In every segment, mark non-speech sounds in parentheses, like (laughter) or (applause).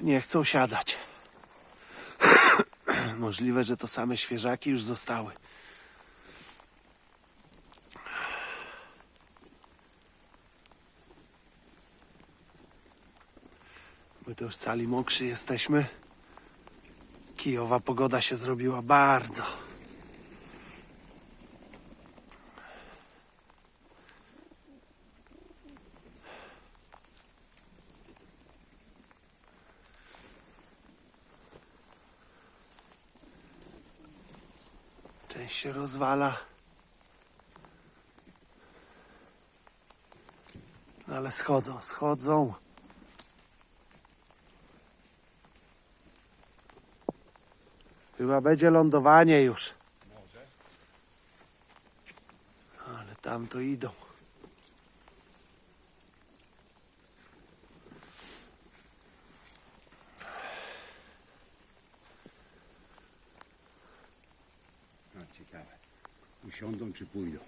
Nie chcą siadać. (clears throat) Możliwe, że to same świeżaki już zostały. My to już cali mokrzy jesteśmy. Kijowa pogoda się zrobiła bardzo. Się rozwala. No ale schodzą, schodzą. Chyba będzie lądowanie już. Ale tam to idą. No ciekawe. Usiądą czy pójdą.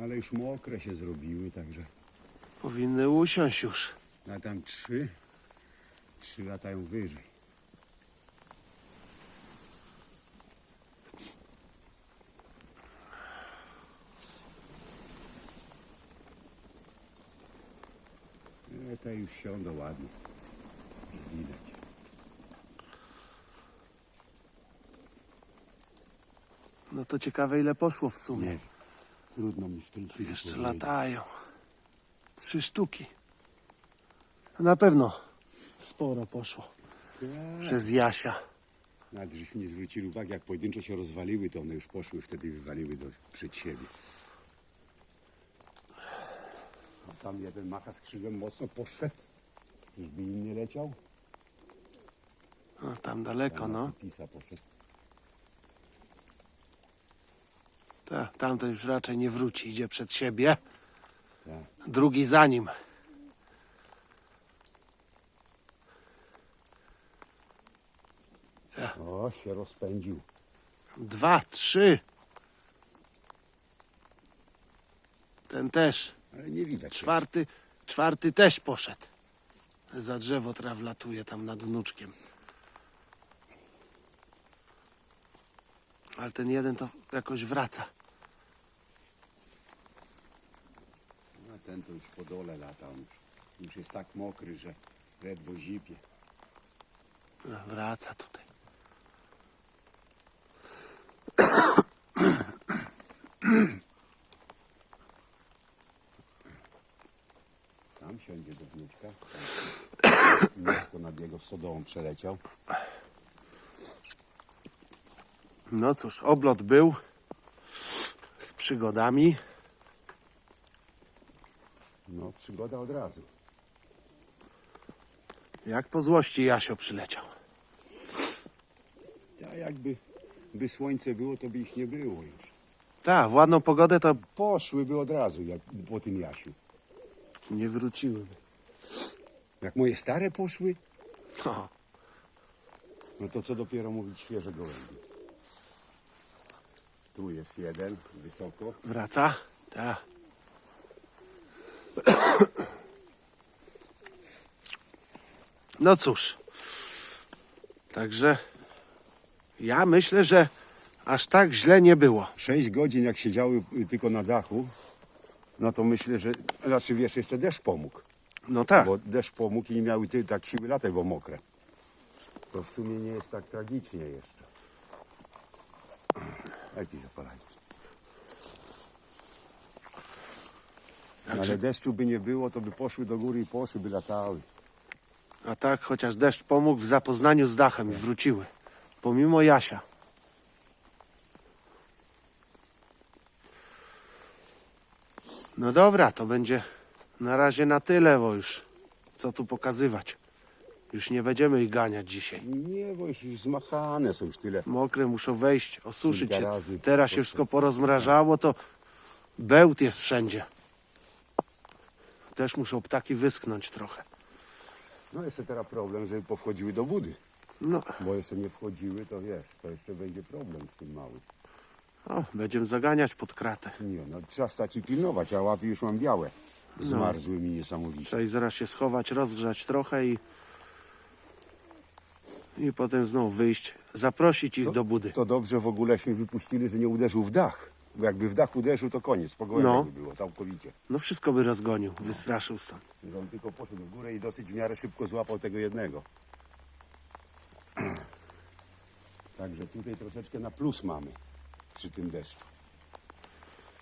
Ale już mokre się zrobiły, także. Powinny usiąść już. A tam trzy. Trzy latają wyżej. E, te już siądą ładnie. Widać. No to ciekawe ile poszło w sumie. Nie. Trudno mi w tej chwili Jeszcze powiedzieć. latają. Trzy sztuki. Na pewno sporo poszło. Tak. Przez Jasia. Nawet żeśmy nie zwrócili uwagi, jak pojedynczo się rozwaliły, to one już poszły wtedy i wywaliły do, przed siebie. A tam jeden macha skrzydłem mocno poszedł. Czyżby im nie leciał? No, tam daleko, Tam no. poszedł. Ta, tamten już raczej nie wróci. Idzie przed siebie. Tak. Drugi za nim. O, się rozpędził. Dwa, trzy. Ten też. Ale nie widać. Czwarty, czwarty też poszedł. Za drzewo trawlatuje tam nad wnuczkiem. Ale ten jeden to jakoś wraca. Ten to już po dole lata. On już, już jest tak mokry, że ledwo zipie. Wraca tutaj. Sam siądzie do wnuczka. Nisko nad jego stodołą przeleciał. No cóż, oblot był z przygodami. No, przygoda od razu. Jak po złości Jasio przyleciał. A jakby by słońce było, to by ich nie było już. Tak, w ładną pogodę to Poszłyby od razu jak, po tym Jasiu. nie wróciłyby. Jak moje stare poszły, No, no to co dopiero mówić świeże gołębie. Tu jest jeden, wysoko. wraca? Tak. No cóż. Także ja myślę, że aż tak źle nie było. Sześć godzin jak siedziały y, tylko na dachu, no to myślę, że, znaczy wiesz, jeszcze deszcz pomógł. No tak. Bo deszcz pomógł i nie miały ty, tak siły latać, bo mokre. To w sumie nie jest tak tragicznie jeszcze. Jak ci zapalanie. Ale deszczu by nie było, to by poszły do góry i poszły, by latały. A tak, chociaż deszcz pomógł w zapoznaniu z dachem i wróciły. Pomimo Jasia. No dobra, to będzie na razie na tyle, bo już co tu pokazywać. Już nie będziemy ich ganiać dzisiaj. Nie, bo już, już zmachane są już tyle. Mokre muszą wejść, osuszyć się. Teraz się wszystko porozmrażało, to bełt jest wszędzie. Też muszą ptaki wyschnąć trochę. No jeszcze teraz problem, żeby powchodziły do budy. No, Bo jeszcze nie wchodziły, to wiesz, to jeszcze będzie problem z tym małym. o, będziemy zaganiać pod kratę. Nie, no trzeba stać i pilnować, a łapy już mam białe. Zmarzły mi niesamowicie. Trzeba i zaraz się schować, rozgrzać trochę i, i potem znowu wyjść, zaprosić ich do budy. To dobrze w ogóleśmy wypuścili, że nie uderzył w dach. Bo jakby w dach uderzył, to koniec. Pogoda No. by było całkowicie. No wszystko by rozgonił, wystraszył stąd. Że on tylko poszedł w górę i dosyć w miarę szybko złapał tego jednego. (clears throat) Także tutaj troszeczkę na plus mamy przy tym deszczu.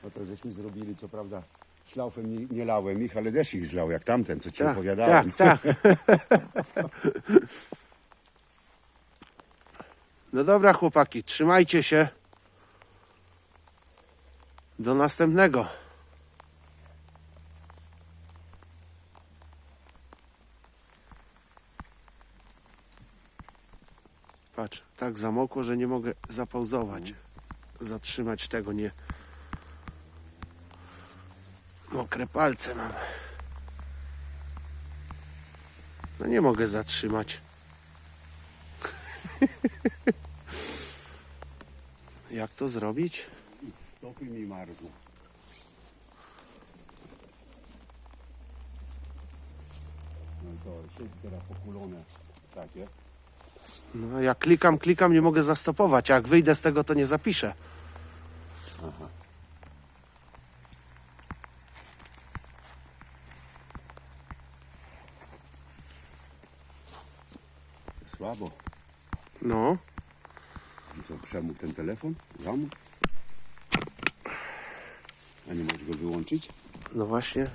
No to żeśmy zrobili, co prawda szlaufem nie, nie lałem ich, ale deszcz ich zlał, jak tamten, co ci Tak, opowiadałem. tak, tak. (laughs) No dobra chłopaki, trzymajcie się. Do następnego. Patrz, tak zamokło, że nie mogę zapauzować. Zatrzymać tego nie. Mokre palce mam. No nie mogę zatrzymać. (laughs) Jak to zrobić? Stopy mi marzną. No to teraz pokulone takie. No, jak klikam, klikam, nie mogę zastopować. A jak wyjdę z tego, to nie zapiszę. Słabo. No, I co, przemógł ten telefon? Zamógł? Wyłączyć? no właśnie.